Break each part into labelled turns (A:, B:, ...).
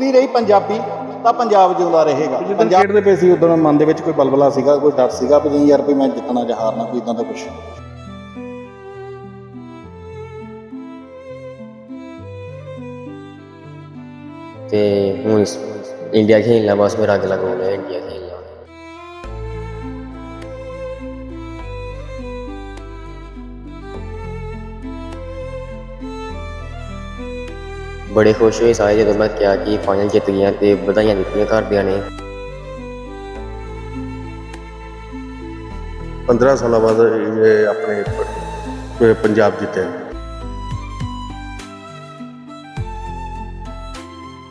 A: ਜਿਉਂਦੀ ਰਹੀ ਪੰਜਾਬੀ ਤਾਂ ਪੰਜਾਬ ਜਿਉਂਦਾ ਰਹੇਗਾ।
B: ਜਦੋਂ
A: ਪੰਜਾਬ
B: ਖੇਡਦੇ ਪਏ ਸੀ ਉਦੋਂ ਮਨ ਦੇ ਵਿੱਚ ਕੋਈ ਬਲਬਲਾ ਸੀਗਾ ਕੋਈ ਡਰ ਸੀਗਾ ਵੀ ਨਹੀਂ ਯਾਰ ਵੀ ਮੈਂ ਜਿੱਤਣਾ ਜਾਂ ਹਾਰਨਾ ਕੋਈ ਇਦਾਂ ਦਾ ਕੁਝ
C: ਤੇ ਹੁਣ ਇੰਡੀਆ ਖੇਲਣਾ ਬਸ ਮੇਰਾ ਅਗਲਾ ਗੋਲ ਹੈ ਇੰਡੀਆ ਖੇਲਣਾ ਬੜੇ ਖੁਸ਼ ਹੋਏ ਸਾਰੇ ਜਦੋਂ ਮੈਂ ਕਿਹਾ ਕਿ ਫਾਈਨਲ ਜਿੱਤ ਗਿਆ ਤੇ ਵਧਾਈਆਂ ਦਿੱਤੀਆਂ ਘਰਦਿਆਂ ਨੇ
D: 15 ਸਾਲਾਂ ਬਾਅਦ ਇਹ ਆਪਣੇ ਪ- ਪੰਜਾਬ ਜਿੱਤਿਆ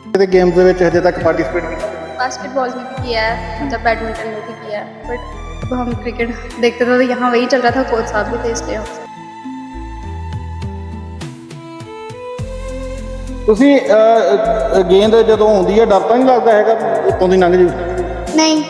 B: ਇਹਦੇ ਗੇਮਸ ਦੇ ਵਿੱਚ ਹਜੇ ਤੱਕ ਪਾਰਟਿਸਿਪੇਟ ਕੀਤਾ
E: बास्केटबॉल में भी किया है मतलब बैडमिंटन में भी किया है बट अब हम क्रिकेट देखते थे तो यहाँ वही चल रहा था कोच साहब भी थे इसलिए हम
B: ਤੁਸੀਂ ਅਹ, ਗੇਂਦ ਜਦੋਂ ਆਉਂਦੀ ਹੈ ਡਰ ਤਾਂ ਨਹੀਂ ਲੱਗਦਾ ਹੈਗਾ ਵੀ ਉੱਤੋਂ ਦੀ ਲੰਘ ਜੂ?
E: नहीं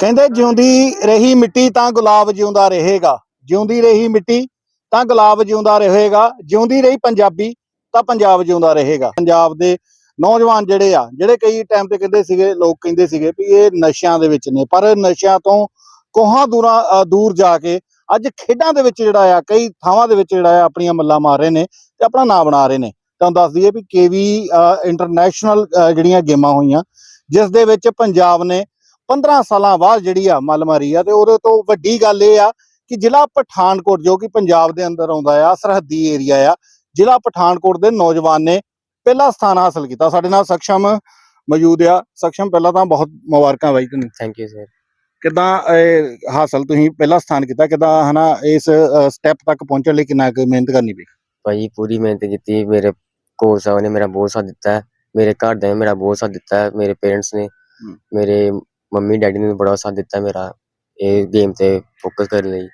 A: ਕਹਿੰਦੇ ਜਿਉਂਦੀ ਰਹੀ ਮਿੱਟੀ ਤਾਂ ਗੁਲਾਬ ਜਿਉਂਦਾ ਰਹੇਗਾ। ਜਿਉਂਦੀ ਰਹੀ ਮਿੱਟੀ, ਤਾਂ ਗੁਲਾਬ ਜਿਉਂਦਾ ਰਹੇਗਾ। ਜਿਉਂਦੀ ਰਹੀ ਪੰਜਾਬੀ, ਤਾਂ ਪੰਜਾਬ ਜਿਉਂਦਾ ਰਹੇਗਾ। ਪੰਜਾਬ ਦੇ ਨੌਜਵਾਨ ਜਿਹੜੇ ਆ, ਜਿਹੜੇ ਕਈ ਟਾਈਮ ਤੇ ਕਹਿੰਦੇ ਸੀਗੇ, ਲੋਕ ਕਹਿੰਦੇ ਸੀਗੇ ਵੀ ਇਹ ਨਸ਼ਿਆਂ ਦੇ ਵਿੱਚ ਨੇ, ਪਰ ਨਸ਼ਿਆਂ ਤੋਂ ਕੋਹਾਂ ਦੂਰਾਂ ਦੂਰ ਜਾ ਕੇ ਅੱਜ ਖੇਡਾਂ ਦੇ ਵਿੱਚ ਜਿਹੜਾ ਆ, ਕਈ ਥਾਵਾਂ ਦੇ ਵਿੱਚ ਜਿਹੜਾ ਆ, ਆਪਣੀਆਂ ਮੱਲਾਂ ਮਾਰ ਰਹੇ ਨੇ ਤੇ ਆਪਣਾ ਨਾਂ ਬਣਾ ਰਹੇ ਨੇ। ਤੁਹਾਨੂੰ ਦੱਸ ਦਈਏ ਵੀ ਕੇਵੀ ਇੰਟਰਨੈਸ਼ਨਲ ਜਿਹੜੀਆਂ ਗੇਮਾਂ ਹੋਈਆਂ, ਜਿਸ ਦੇ ਵਿੱਚ ਪੰਜਾਬ ਨੇ 15 ਸਾਲਾਂ ਬਾਅਦ ਜਿਹੜੀ ਆ ਮੱਲ ਮਾਰੀ ਆ, ਤੇ ਉਹਦੇ ਤੋਂ ਵੱਡੀ ਗੱਲ ਇਹ ਆ ਕਿ ਜ਼ਿਲ੍ਹਾ ਪਠਾਨਕੋਟ ਜੋ ਕਿ ਪੰਜਾਬ ਦੇ ਅੰਦਰ ਆਉਂਦਾ ਆ ਸਰਹੱਦੀ ਏਰੀਆ ਆ ਜ਼ਿਲ੍ਹਾ ਪਠਾਨਕੋਟ ਦੇ ਨੌਜਵਾਨ ਨੇ ਪਹਿਲਾ ਸਥਾਨ ਹਾਸਲ ਕੀਤਾ। ਸਾਡੇ ਨਾਲ ਸਖਸ਼ਮ ਮੌਜੂਦ ਆ। ਸਖਸ਼ਮ ਪਹਿਲਾਂ ਤਾਂ ਬਹੁਤ ਮੁਬਾਰਕਾਂ ਬਾਈ ਤੁਹਾਨੂੰ
C: ਥੈਂਕ ਯੂ ਸਰ
A: ਕਿਦਾਂ ਇਹ ਹਾਸਲ ਤੁਸੀਂ ਪਹਿਲਾ ਸਥਾਨ ਕੀਤਾ? ਕਿਦਾਂ ਹਨਾ ਇਸ ਸਟੈਪ ਤੱਕ ਪਹੁੰਚਣ ਲਈ ਕਿੰਨਾ ਮਿਹਨਤ ਕਰਨੀ ਪਈ?
C: ਭਾਈ ਪੂਰੀ ਮਿਹਨਤ ਕੀਤੀ। ਮੇਰੇ ਕੋਚ ਸਾਹਿਬ ਨੇ ਮੇਰਾ ਬਹੁਤ ਸਾਥ ਦਿੱਤਾ। ਹੈ ਮੇਰੇ ਘਰ ਦੇ ਮੇਰਾ ਬਹੁਤ ਸਾਥ ਦਿੱਤਾ। ਮੇਰੇ ਪੇਰੈਂਟਸ ਨੇ ਮੇਰੇ ਮੰਮੀ ਡੈਡੀ ਨੇ ਬੜਾ ਸਾਥ ਦਿੱਤਾ ਮੇਰਾ। ਇਹ ਗੇਮ ਤੇ ਫੋਕਸ ਕਰਨ ਲਈ।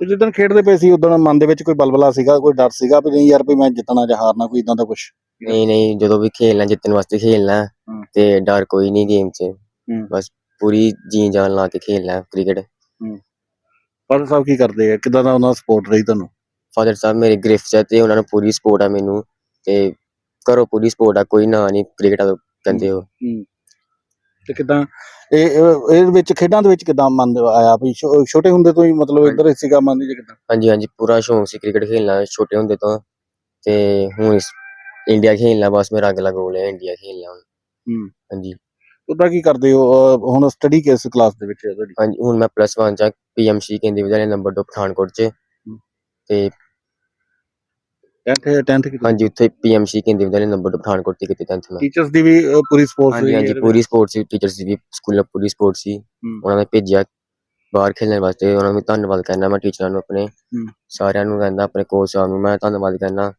B: ਤੇ ਜਦੋਂ ਖੇਡਦੇ ਪਏ ਸੀ ਉਦੋਂ ਮਨ ਦੇ ਵਿੱਚ ਕੋਈ ਬਲਬਲਾ ਸੀਗਾ ਕੋਈ ਡਰ ਸੀਗਾ ਵੀ ਨਹੀਂ ਯਾਰ ਵੀ ਮੈਂ ਜਿੱਤਣਾ ਜਾਂ ਹਾਰਨਾ ਕੋਈ ਇਦਾਂ ਦਾ ਕੁਝ
C: ਨਹੀਂ ਨਹੀਂ ਜਦੋਂ ਵੀ ਖੇਲਣਾ ਜਿੱਤਣ ਵਾਸਤੇ ਖੇਲਣਾ
B: ਹਮ।
C: ਤੇ ਡਰ ਕੋਈ ਨਹੀਂ ਗੇਮ 'ਚ। ਬਸ ਪੂਰੀ ਜੀ ਜਾਨ ਲਾ ਕੇ ਖੇਲਣਾ ਕ੍ਰਿਕਟ।
B: ਫਾਦਰ ਸਾਹਿਬ ਕੀ ਕਰਦੇ ਆ? ਕਿਦਾਂ ਦਾ ਉਹਨਾਂ ਦਾ ਸਪੋਰਟ ਰਹੀ ਤੁਹਾਨੂੰ?
C: ਫਾਦਰ ਸਾਹਿਬ ਮੇਰੇ ਗ੍ਰਿਫਟ 'ਚ ਤੇ ਉਹਨਾਂ ਨੂੰ ਪੂਰੀ ਸਪੋਰਟ ਆ ਮੈਨੂੰ ਤੇ ਘਰੋਂ ਪੂਰੀ ਸਪੋਰਟ ਆ ਕੋਈ ਨਾ ਨਹੀਂ ਕ੍ਰਿਕਟ ਦਾ ਕਹਿੰਦੇ ਹੋ।
B: ਤੇ ਕਿਦਾਂ ਇਹ ਇਹ- ਇਹਦੇ ਵਿੱਚ ਖੇਡਾਂ ਦੇ ਵਿੱਚ ਕਿਦਾਂ ਮਨ ਆਇਆ ਵੀ ਛੋ- ਛੋਟੇ ਹੁੰਦੇ ਤੋਂ ਹੀ ਮਤਲਬ ਇੱਧਰ ਹੀ ਸੀਗਾ ਮਨ ਦੇ ਕਿਦਾਂ?
C: ਹਾਂਜੀ ਹਾਂਜੀ ਪੂਰਾ ਸ਼ੌਂਕ ਸੀ ਕ੍ਰਿਕਟ ਖੇਲਣਾ ਛੋਟੇ ਹੁੰਦੇ ਤੋਂ। ਤੇ ਹੁਣ ਇੰਡੀਆ ਖੇਲਣਾ ਬਸ ਮੇਰਾ ਅਗਲਾ ਗੋਲ ਹੈ ਇੰਡੀਆ ਖੇਲਣਾ ਹੁਣ।
B: ਹੂੰ।
C: ਹਾਂਜੀ।
B: ਉਦਾਂ ਕੀ ਕਰਦੇ ਹੋ? ਅਹ ਹੁਣ ਸਟੱਡੀ ਕਿਸ ਕਲਾਸ ਦੇ ਵਿੱਚ ਹੈ ਤੁਹਾਡੀ?
C: ਹਾਂਜੀ ਹੁਣ ਮੈਂ ਪਲੱਸ 1 ਚ ਪੀਐਮਸੀ ਕੇਂਦਰੀ ਵਿਦਿਆਲਿਆ ਨੰਬਰ 2 ਪਠਾਨਕੋਟ ਚ। ਤੇ
B: 10th 10th ਕੀ
C: ਹਾਂਜੀ ਉੱਥੇ ਪੀਐਮਸੀ ਕੇਂਦਰੀ ਵਿਦਿਆਲਿਆ ਨੰਬਰ 2 ਪਠਾਨਕੋਟ ਤੇ ਕੀਤੀ 10th ਮੈਂ।
B: ਟੀਚਰਸ ਦੀ ਵੀ ਪੂਰੀ ਸਪੋਰਟ
C: ਹਾਂਜੀ ਹਾਂਜੀ ਪੂਰੀ ਸਪੋਰਟ ਸੀ ਟੀਚਰਸ ਦੀ ਵੀ ਸਕੂਲ ਪੂਰੀ ਸਪੋਰਟ ਸੀ। ਉਹਨਾਂ ਨੇ ਭੇਜਿਆ ਬਾਹਰ ਖੇਲਣ ਵਾਸਤੇ ਉਹਨਾਂ ਨੂੰ ਧੰਨਵਾਦ ਕਰਨਾ ਮੈਂ ਟੀਚਰਾਂ ਨੂੰ ਆਪਣੇ। ਸਾਰਿਆਂ ਨੂੰ ਕਹਿੰਦਾ ਆਪਣੇ ਕੋਚ ਸਾਹਿਬ ਨੂੰ ਮੈਂ ਧੰਨਵਾਦ ਕਰਨਾ।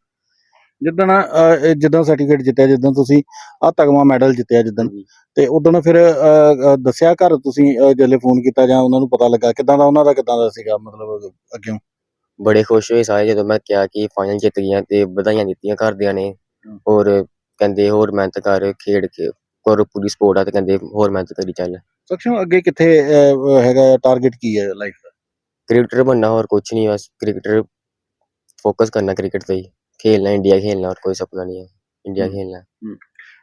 B: ਜਿੱਦਣ ਇਹ ਜਿੱਦਾਂ ਸਰਟੀਫਿਕੇਟ ਜਿੱਤਿਆ ਜਿੱਦਾਂ ਤੁਸੀਂ ਆ ਤਗਮਾ ਮੈਡਲ ਜਿੱਤਿਆ ਜਿੱਦਣ
C: ਹਾਂਜੀ।
B: ਤੇ ਉਦੋਂ ਫਿਰ ਅਹ, ਦੱਸਿਆ ਘਰ ਤੁਸੀਂ ਜਦੋਂ ਫੋਨ ਕੀਤਾ ਜਾਂ ਉਹਨਾਂ ਨੂੰ ਪਤਾ ਲੱਗਾ ਕਿਦਾਂ ਦਾ ਉਹਨਾਂ ਦਾ ਕਿਦਾਂ ਦਾ ਸੀਗਾ ਮਤਲਬ ਅੱਗੇ?
C: ਬੜੇ ਖੁਸ਼ ਹੋਏ ਸਾਰੇ ਜਦੋਂ ਮੈਂ ਕਿਹਾ ਕਿ ਫਾਈਨਲ ਜਿੱਤ ਗਈਆਂ ਤੇ ਵਧਾਈਆਂ ਦਿੱਤੀਆਂ ਘਰਦਿਆਂ ਨੇ। ਔਰ ਕਹਿੰਦੇ ਹੋਰ ਮਿਹਨਤ ਕਰ ਖੇਡ ਕੇ ਕਰ ਪੂਰੀ ਸਪੋਰਟ ਆ ਤੇ ਕਹਿੰਦੇ ਹੋਰ ਮਿਹਨਤ ਕਰੀ ਚੱਲ।
B: ਸਖਸ਼ਮ ਅੱਗੇ ਕਿੱਥੇ ਹੈਗਾ ਟਾਰਗੇਟ ਕੀ ਹੈ ਲਾਈਫ ਦਾ?
C: ਕ੍ਰਿਕਟਰ ਬਣਨਾ ਹੋਰ ਕੁਝ ਨਹੀਂ ਬਸ ਕ੍ਰਿਕਟਰ ਫੋਕਸ ਕਰਨਾ ਕ੍ਰਿਕਟ ਤੇ ਹੀ। ਖੇਲਣਾ ਇੰਡੀਆ ਖੇਲਣਾ ਹੋਰ ਕੋਈ ਸੁਪਨਾ ਨਹੀਂ ਹੈ।
B: ਇੰਡੀਆ
C: ਖੇਲਣਾ।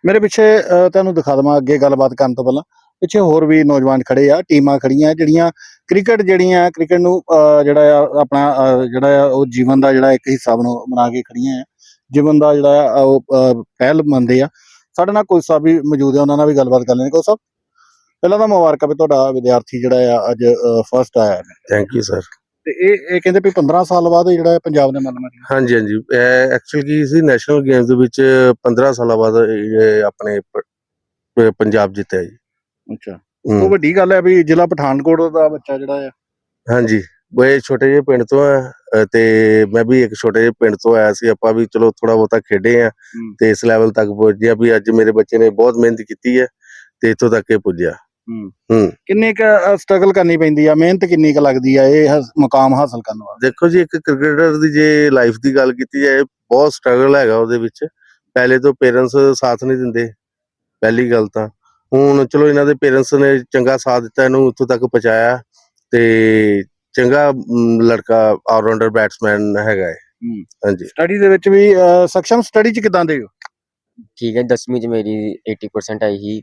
B: ਮੇਰੇ ਪਿੱਛੇ ਤੁਹਾਨੂੰ ਦਿਖਾ ਦਵਾਂ ਅੱਗੇ ਗੱਲਬਾਤ ਕਰਨ ਤੋਂ ਪਹਿਲਾਂ। ਪਿੱਛੇ ਹੋਰ ਵੀ ਨੌਜਵਾਨ ਖੜੇ ਆ ਟੀਮਾਂ ਖੜੀਆਂ ਜਿਹੜੀਆਂ ਕ੍ਰਿਕਟ ਜਿਹੜੀਆਂ ਕ੍ਰਿਕਟ ਨੂੰ ਜਿਹੜਾ ਆ ਆਪਣਾ ਜਿਹੜਾ ਆ ਉਹ ਜੀਵਨ ਦਾ ਜਿਹੜਾ ਇੱਕ ਹਿੱਸਾ ਬਣਾ ਬਣਾ ਕੇ ਖੜੀਆਂ ਆ। ਜੀਵਨ ਦਾ ਜਿਹੜਾ ਉਹ ਪਹਿਲ ਮੰਨਦੇ ਆ। ਸਾਡੇ ਨਾਲ ਕੋਈ ਸਾਹਿਬ ਵੀ ਮੌਜੂਦ ਹੈ ਉਹਨਾਂ ਨਾਲ ਵੀ ਗੱਲਬਾਤ ਕਰ ਲੈਣੀ ਕੋਈ ਸਾਹਿਬ ਪਹਿਲਾਂ ਤਾਂ ਮੁਬਾਰਕਾਂ ਵੀ ਤੁਹਾਡਾ ਵਿਦਿਆਰਥੀ ਜਿਹੜਾ ਆ ਅੱਜ ਫਸਟ ਆਇਆ ਹੈ।
D: ਥੈਂਕ ਯੂ ਸਰ
B: ਤੇ ਇਹ ਇਹ ਕਹਿੰਦੇ ਵੀ 15 ਸਾਲ ਬਾਅਦ ਜਿਹੜਾ ਪੰਜਾਬ ਨੇ ਮੰਨ ਮਾਰੀ
D: ਹਾਂਜੀ ਹਾਂਜੀ। ਐਕਚੁਅਲ ਕੀ ਸੀ ਨੈਸ਼ਨਲ ਗੇਮਸ ਦੇ ਵਿੱਚ 15 ਸਾਲਾਂ ਬਾਅਦ ਆਪਣੇ ਪੰਜਾਬ ਜਿੱਤਿਆ ਜੀ।
B: ਅੱਛਾ।
D: ਹਮ,
B: ਉਹ ਵੱਡੀ ਗੱਲ ਹੈ ਵੀ ਜ਼ਿਲ੍ਹਾ ਪਠਾਨਕੋਟ ਦਾ ਬੱਚਾ ਜਿਹੜਾ ਆ।
D: ਹਾਂਜੀ ਇਹ ਛੋਟੇ ਜਿਹੇ ਪਿੰਡ ਤੋਂ ਆ ਤੇ ਮੈਂ ਵੀ ਇੱਕ ਛੋਟੇ ਜਿਹੇ ਪਿੰਡ ਤੋਂ ਆਇਆ ਸੀ ਆਪਾਂ ਵੀ ਚਲੋ ਥੋੜਾ ਬਹੁਤਾ ਖੇਡੇ ਆ। ਤੇ ਇਸ ਲੈਵਲ ਤੱਕ ਪਹੁੰਚੇ ਆ ਵੀ ਅੱਜ ਮੇਰੇ ਬੱਚੇ ਨੇ ਬਹੁਤ ਮਿਹਨਤ ਕੀਤੀ ਹੈ ਤੇ ਇੱਥੋਂ ਤੱਕ ਇਹ ਪੁੱਜਿਆ।
B: ਕਿੰਨੀ ਕ ਸਟਰਗਲ ਕਰਨੀ ਪੈਂਦੀ ਆ? ਮਿਹਨਤ ਕਿੰਨੀ ਕ ਲੱਗਦੀ ਆ? ਇਹ ਮੁਕਾਮ ਹਾਸਲ ਕਰਨ ਵਾਸਤੇ।
D: ਦੇਖੋ ਜੀ ਇੱਕ ਕ੍ਰਿਕਟਰ ਦੀ ਜੇ ਲਾਈਫ ਦੀ ਗੱਲ ਕੀਤੀ ਜਾਏ ਬਹੁਤ ਸਟਰਗਲ ਹੈਗਾ ਉਹਦੇ ਵਿੱਚ। ਪਹਿਲੇ ਤੋਂ ਪੇਰੈਂਟਸ ਸਾਥ ਨਹੀਂ ਦਿੰਦੇ। ਪਹਿਲੀ ਗੱਲ ਤਾਂ। ਹੁਣ ਚਲੋ ਇਹਨਾਂ ਦੇ ਪੇਰੈਂਟਸ ਨੇ ਚੰਗਾ ਸਾਥ ਦਿੱਤਾ ਇਹਨੂੰ ਉੱਥੋਂ ਤੱਕ ਪਹੁੰਚਾਇਆ ਤੇ ਚੰਗਾ ਲੜਕਾ ਆਲਰਾਊਂਡਰ ਬੈਟਸਮੈਨ ਹੈਗਾ ਹੈ। ਹਾਂਜੀ।
B: ਸਟੱਡੀ ਦੇ ਵਿੱਚ ਵੀ ਸક્ષਮ ਸਟੱਡੀ ਚ ਕਿਦਾਂ ਦੇ ਹੋ?
C: ਠੀਕ ਹੈ 10ਵੀਂ ਚ ਮੇਰੀ 80% ਆਈ ਸੀ।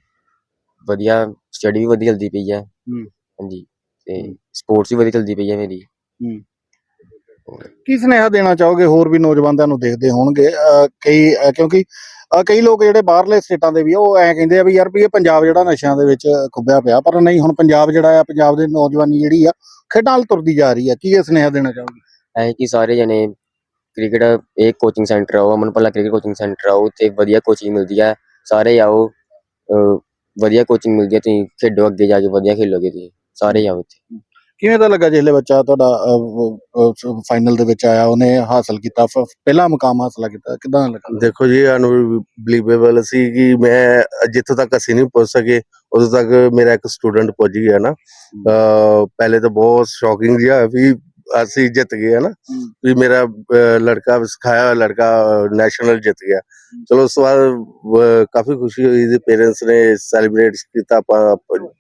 C: ਵਧੀਆ ਸਟੱਡੀ ਵੀ ਵਧੀਆ ਚੱਲਦੀ ਪਈ ਹੈ। ਹਾਂਜੀ ਤੇ ਸਪੋਰਟਸ ਵੀ ਵਧੀਆ ਚੱਲਦੀ ਪਈ ਹੈ। ਮੇਰੀ
B: ਕੀ ਸੁਨੇਹਾ ਦੇਣਾ ਚਾਹੋਗੇ? ਹੋਰ ਵੀ ਨੌਜਵਾਨ ਤੁਹਾਨੂੰ ਦੇਖਦੇ ਹੋਣਗੇ। ਕਈ ਕਿਉਂਕਿ ਕਈ ਲੋਕ ਜਿਹੜੇ ਬਾਹਰਲੇ ਸਟੇਟਾਂ ਦੇ ਵੀ ਉਹ ਐ ਕਹਿੰਦੇ ਆ ਵੀ ਯਾਰ ਵੀ ਇਹ ਪੰਜਾਬ ਜਿਹੜਾ ਨਸ਼ਿਆਂ ਦੇ ਵਿੱਚ ਖੁੱਬਿਆ ਪਿਆ, ਪਰ ਨਹੀਂ, ਹੁਣ ਪੰਜਾਬ ਜਿਹੜਾ ਆ, ਪੰਜਾਬ ਦੇ ਨੌਜਵਾਨੀ ਜਿਹੜੀ ਆ, ਖੇਡਾਂ ਵੱਲ ਤੁਰਦੀ ਜਾ ਰਹੀ ਆ। ਕੀ ਇਹ ਸੁਨੇਹਾ ਦੇਣਾ ਚਾਹੋਗੇ?
C: ਐ ਕਿ ਸਾਰੇ ਜਣੇ ਕ੍ਰਿਕਟ, ਇਹ ਕੋਚਿੰਗ ਸੈਂਟਰ ਆਓ Aman Bhalla cricket coaching centre ਆਓ ਤੇ ਵਧੀਆ ਕੋਚਿੰਗ ਮਿਲਦੀ ਹੈ ਸਾਰੇ ਆਓ ਵਧੀਆ ਕੋਚਿੰਗ ਮਿਲਦੀ ਹੈ ਤੁਸੀਂ ਖੇਡੋ ਅੱਗੇ ਜਾ ਕੇ, ਵਧੀਆ ਖੇਲੋਗੇ ਤੁਸੀਂ। ਸਾਰੇ ਆਓ ਇੱਥੇ।
B: ਕਿਵੇਂ ਦਾ ਲੱਗਾ ਜਿਹਲੇ ਬੱਚਾ ਤੁਹਾਡਾ ਫਾਈਨਲ ਦੇ ਵਿੱਚ ਆਇਆ ਉਹਨੇ ਹਾਸਲ ਕੀਤਾ ਪਹਿਲਾ ਮੁਕਾਮ ਹਾਸਲ ਕੀਤਾ ਕਿਦਾਂ ਲੱਗਾ?
D: ਦੇਖੋ ਜੀ ਅਨਬਲੀਵੇਬਲ ਸੀ ਕਿ ਮੈਂ ਜਿੱਥੋਂ ਤੱਕ ਅਸੀਂ ਨਹੀਂ ਪਹੁੰਚ ਸਕੇ ਉਦੋਂ ਤੱਕ ਮੇਰਾ ਇੱਕ ਸਟੂਡੈਂਟ ਪਹੁੰਚ ਗਿਆ ਨਾ। ਪਹਿਲੇ ਤਾਂ ਬਹੁਤ ਸ਼ੌਕਿੰਗ ਜਿਹਾ ਵੀ ਅਸੀਂ ਜਿੱਤ ਗਏ ਹੈ ਨਾ। ਵੀ ਮੇਰਾ ਲੜਕਾ ਸਿਖਾਇਆ ਲੜਕਾ ਨੈਸ਼ਨਲ ਜਿੱਤ ਗਿਆ। ਚਲੋ ਉਸ ਤੋਂ ਬਾਅਦ ਕਾਫੀ ਖੁਸ਼ੀ ਹੋਈ ਤੇ ਪੇਰੈਂਟਸ ਨੇ ਸੈਲੀਬ੍ਰੇਟ ਕੀਤਾ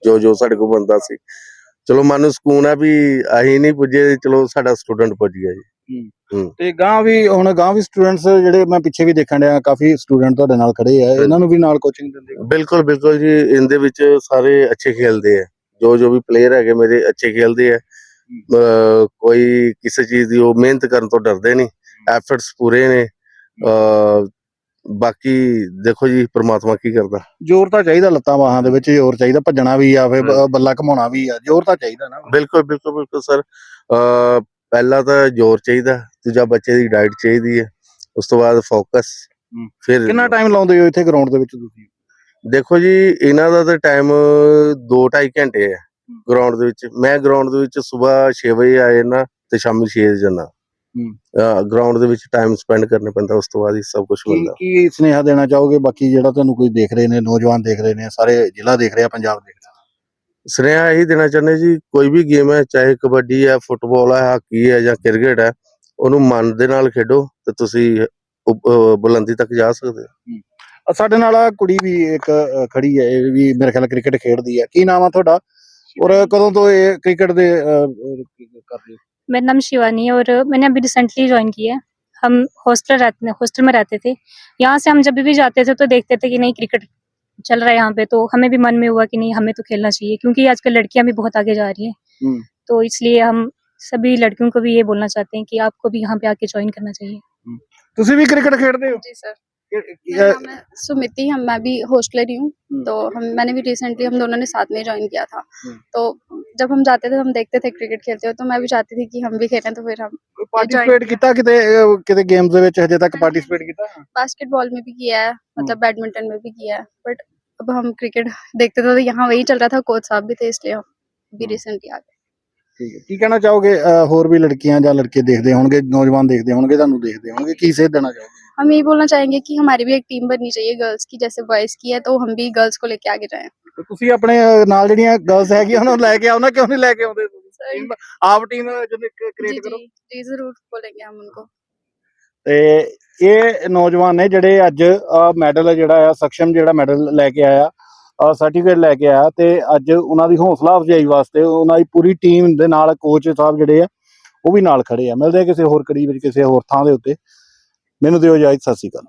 D: ਜੋ ਜੋ ਸਾਡੇ ਕੋਲ ਬੰਦਾ ਸੀ। ਚਲੋ ਮਨ ਨੂੰ ਸਕੂਨ ਆ ਵੀ ਅਸੀਂ ਨਹੀਂ ਪੁੱਜੇ ਚਲੋ ਸਾਡਾ ਸਟੂਡੈਂਟ ਪੁੱਜ ਗਿਆ ਜੀ।
B: ਤੇ ਗਾਂ ਵੀ ਹੁਣ ਗਾਂ ਵੀ ਸਟੂਡੈਂਟਸ ਜਿਹੜੇ ਮੈਂ ਪਿੱਛੇ ਵੀ ਦੇਖਣ ਡਿਆ ਕਾਫੀ ਸਟੂਡੈਂਟ ਤੁਹਾਡੇ ਨਾਲ ਖੜੇ ਆ ਇਹਨਾਂ ਨੂੰ ਵੀ ਨਾਲ ਕੋਚਿੰਗ ਦਿੰਦੇ ਹੋ?
D: ਬਿਲਕੁਲ ਬਿਲਕੁਲ ਜੀ ਇਹਦੇ ਵਿੱਚ ਸਾਰੇ ਅੱਛੇ ਖੇਲਦੇ ਆ। ਜੋ ਜੋ ਵੀ ਪਲੇਅਰ ਹੈਗੇ ਮੇਰੇ ਅੱਛੇ ਖੇਲਦੇ ਆ। ਕੋਈ ਕਿਸੇ ਚੀਜ਼ ਦੀ ਉਹ ਮਿਹਨਤ ਕਰਨ ਤੋਂ ਡਰਦੇ ਨਹੀਂ। ਐਫਰਟਸ ਪੂਰੇ ਨੇ। ਬਾਕੀ ਦੇਖੋ ਜੀ ਪ੍ਰਮਾਤਮਾ ਕੀ ਕਰਦਾ।
B: ਜ਼ੋਰ ਤਾਂ ਚਾਹੀਦਾ ਲੱਤਾਂ ਬਾਹਾਂ ਦੇ ਵਿੱਚ ਜ਼ੋਰ ਚਾਹੀਦਾ ਭੱਜਣਾ ਵੀ ਆ ਬ- ਬੱਲਾ ਘਮਾਉਣਾ ਵੀ ਆ ਜ਼ੋਰ ਤਾਂ ਚਾਹੀਦਾ ਨਾ।
D: ਬਿਲਕੁਲ ਬਿਲਕੁਲ ਬਿਲਕੁਲ ਸਰ। ਪਹਿਲਾ ਤਾਂ ਜ਼ੋਰ ਚਾਹੀਦਾ ਦੂਜਾ ਬੱਚੇ ਦੀ ਡਾਈਟ ਚਾਹੀਦੀ ਹੈ ਉਸ ਤੋਂ ਬਾਅਦ ਫੋਕਸ। ਫਿਰ
B: ਕਿੰਨਾ ਟਾਈਮ ਲਾਉਂਦੇ ਹੋ ਇੱਥੇ ਗਰਾਊਂਡ ਦੇ ਵਿੱਚ ਤੁਸੀਂ?
D: ਦੇਖੋ ਜੀ ਇਹਨਾਂ ਦਾ ਤਾਂ ਟਾਈਮ 2.5 ਘੰਟੇ ਹੈ। ਗਰਾਊਂਡ ਦੇ ਵਿੱਚ। ਮੈਂ ਗਰਾਊਂਡ ਦੇ ਵਿੱਚ ਸਵੇਰ 6 ਵਜੇ ਆ ਜਾਣਾ ਤੇ ਸ਼ਾਮੀ 6 ਵਜੇ ਜਾਣਾ
B: ਹੂੰ।
D: ਗਰਾਊਂਡ ਦੇ ਵਿੱਚ ਟਾਈਮ ਸਪੈਂਡ ਕਰਨਾ ਪੈਂਦਾ ਉਸ ਤੋਂ ਬਾਅਦ ਹੀ ਸਭ ਕੁਝ ਮਿਲਦਾ
B: ਕੀ ਸੁਨੇਹਾ ਦੇਣਾ ਚਾਹੋਗੇ? ਬਾਕੀ ਜਿਹੜਾ ਤੁਹਾਨੂੰ ਕੋਈ ਦੇਖ ਰਹੇ ਨੇ ਨੌਜਵਾਨ ਦੇਖ ਰਹੇ ਨੇ ਸਾਰੇ ਜ਼ਿਲ੍ਹਾ ਦੇਖ ਰਿਹਾ ਪੰਜਾਬ ਦੇਖ ਰਿਹਾ
D: ਸੁਨੇਹਾ ਇਹੀ ਦੇਣਾ ਚਾਹੁੰਦੇ ਜੀ ਕੋਈ ਵੀ ਗੇਮ ਹੈ ਚਾਹੇ ਕਬੱਡੀ ਹੈ ਫੁੱਟਬਾਲ ਹੈ ਹਾਕੀ ਹੈ ਜਾਂ ਕ੍ਰਿਕਟ ਹੈ ਉਹਨੂੰ ਮਨ ਦੇ ਨਾਲ ਖੇਡੋ ਤੇ ਤੁਸੀਂ ਬੁਲੰਦੀ ਤੱਕ ਜਾ ਸਕਦੇ ਹੋ।
B: ਸਾਡੇ ਨਾਲ ਆ ਕੁੜੀ ਵੀ ਇੱਕ ਖੜੀ ਹੈ ਇਹ ਵੀ ਮੇਰੇ ਖਿਆਲ ਕ੍ਰਿਕਟ ਖੇਡਦੀ ਹੈ। ਕੀ ਨਾਮ ਆ ਤੁਹਾਡਾ? ਔਰ ਕਦੋਂ ਤੋਂ ਇਹ ਕ੍ਰਿਕਟ ਦੇ ਕਰ ਰਹੇ
F: मेरा नाम शिवानी है और मैंने अभी रिसेंटली ज्वाइन किया है हम हॉस्टल रहते हॉस्टल में रहते थे यहाँ से हम जब भी जाते थे तो देखते थे कि नहीं क्रिकेट चल रहा है यहाँ पे तो हमें भी मन में हुआ कि नहीं हमें तो खेलना चाहिए क्योंकि आजकल लड़कियां भी बहुत आगे जा रही हैं
B: हम्म।
F: तो इसलिए हम सभी लड़कियों को भी ये बोलना चाहते हैं कि आपको भी यहाँ पे आके ज्वाइन करना चाहिए
B: ਤੁਸੀਂ ਵੀ ਕ੍ਰਿਕਟ ਖੇਡਦੇ ਹੋ
E: जी सर
B: ਕਿ-
E: मेरा
B: अ,
E: नाम है सुमिति हम मैं भी हॉस्टलर ही हूँ
B: हम्म।
E: तो हम मैंने भी रिसेंटली हम दोनों ने साथ में ज्वाइन किया था
B: हम्म।
E: तो जब हम जाते थे हम देखते थे क्रिकेट खेलते हुए तो मैं भी चाहती थी कि हम भी खेलें तो फिर हम
B: ਪਾਰਟਿਸਿਪੇਟ ਕੀਤਾ ਕਿਤੇ ਅ, ਕਿਤੇ ਗੇਮਸ ਦੇ ਵਿੱਚ ਹਜੇ ਤੱਕ ਪਾਰਟਿਸਿਪੇਟ ਕੀਤਾ
E: बास्केटबॉल में भी किया है
B: हम्म।
E: मतलब बैडमिंटन में भी किया है बट अब हम क्रिकेट देखते थे तो यहाँ वही चल रहा था कोच साहब भी थे इसलिए हम भी
B: हम्म।
E: रिसेंटली आ गए
B: ਠੀਕ ਹੈ ਕੀ ਕਹਿਣਾ ਚਾਹੋਗੇ ਅ, ਹੋਰ ਵੀ ਲੜਕੀਆਂ ਜਾਂ ਲੜਕੇ ਦੇਖਦੇ ਹੋਣਗੇ ਨੌਜਵਾਨ ਦੇਖਦੇ ਹੋਣਗੇ ਤੁਹਾਨੂੰ ਦੇਖਦੇ ਹੋਣਗੇ ਕੀ ਸੇਧ ਦੇਣਾ ਚਾਹੋਗੇ
E: हम यही बोलना चाहेंगे कि हमारी भी एक टीम बननी चाहिए गर्ल्स की जैसे बॉयज की है तो हम भी गर्ल्स को लेके आगे जाएं
B: ਤੇ ਤੁਸੀਂ ਆਪਣੇ ਨਾਲ ਜਿਹੜੀਆਂ ਗਰਲਸ ਹੈਗੀਆਂ ਉਹਨਾਂ ਨੂੰ ਲੈ ਕੇ ਆਉਣਾ ਕਿਉਂ ਨਹੀਂ ਲੈ ਕੇ ਆਉਂਦੇ ਆਪ ਟੀਮ ਜਿਹਨੇ ਕ੍ਰੀਏਟ ਕਰੋ।
E: जी जी जरूर बोलेंगे हम उनको
B: ਤੇ ਇਹ ਨੌਜਵਾਨ ਨੇ ਜਿਹੜੇ ਅੱਜ ਮੈਡਲ ਜਿਹੜਾ ਆ ਸਖਸ਼ਮ ਜਿਹੜਾ ਮੈਡਲ ਲੈ ਕੇ ਆਇਆ ਸਰਟੀਫਿਕੇਟ ਲੈ ਕੇ ਆਇਆ ਤੇ ਅੱਜ ਉਹਨਾਂ ਦੀ ਹੌਸਲਾ ਅਫਜ਼ਾਈ ਵਾਸਤੇ ਉਹਨਾਂ ਦੀ ਪੂਰੀ ਟੀਮ ਦੇ ਨਾਲ ਕੋਚ ਸਾਹਿਬ ਜਿਹੜੇ ਆ ਉਹ ਵੀ ਨਾਲ ਖੜੇ ਆ। ਮਿਲਦੇ ਕਿਸੇ ਹੋਰ ਕਰੀਬ ਵਿੱਚ ਕਿਸੇ ਹੋਰ ਥਾਂ ਦੇ ਉੱਤੇ। ਮੈਨੂੰ ਦਿਓ ਇਜਾਜ਼ਤ ਸਤਿ ਸ਼੍ਰੀ ਅਕਾਲ।